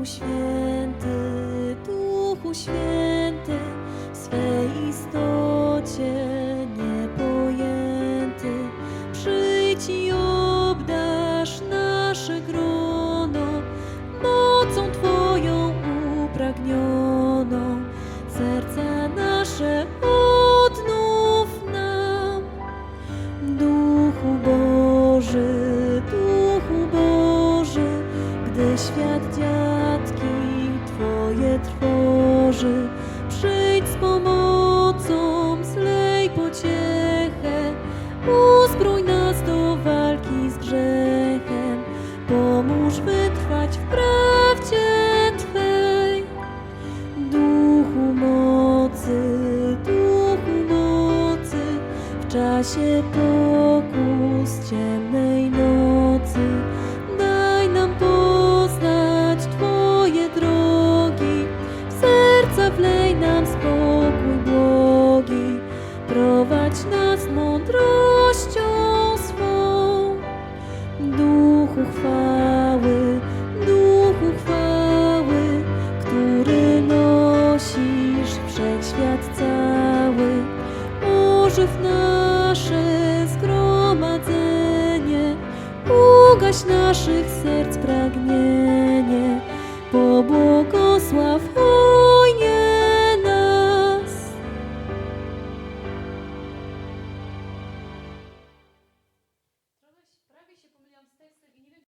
Duchu Święty, Duchu Święty, w swej istocie niepojęty, przyjdź i obdasz nasze grono mocą Twoją upragnioną, serca nasze odnów nam. Duchu Boży, Duchu Boży, gdy świat dziadki Twoje trwoży, przyjdź z pomocą, zlej pociechę, uzbrój nas do walki z grzechem, pomóż wytrwać w prawdzie Twej. Duchu mocy, duchu mocy, w czasie pokus ciemnej nocy, nam spokój błogi, prowadź nas mądrością swą. Duchu chwały, duchu chwały, który nosisz wszechświat cały, ożyw nasze zgromadzenie, ugaś naszych serc pragnienie.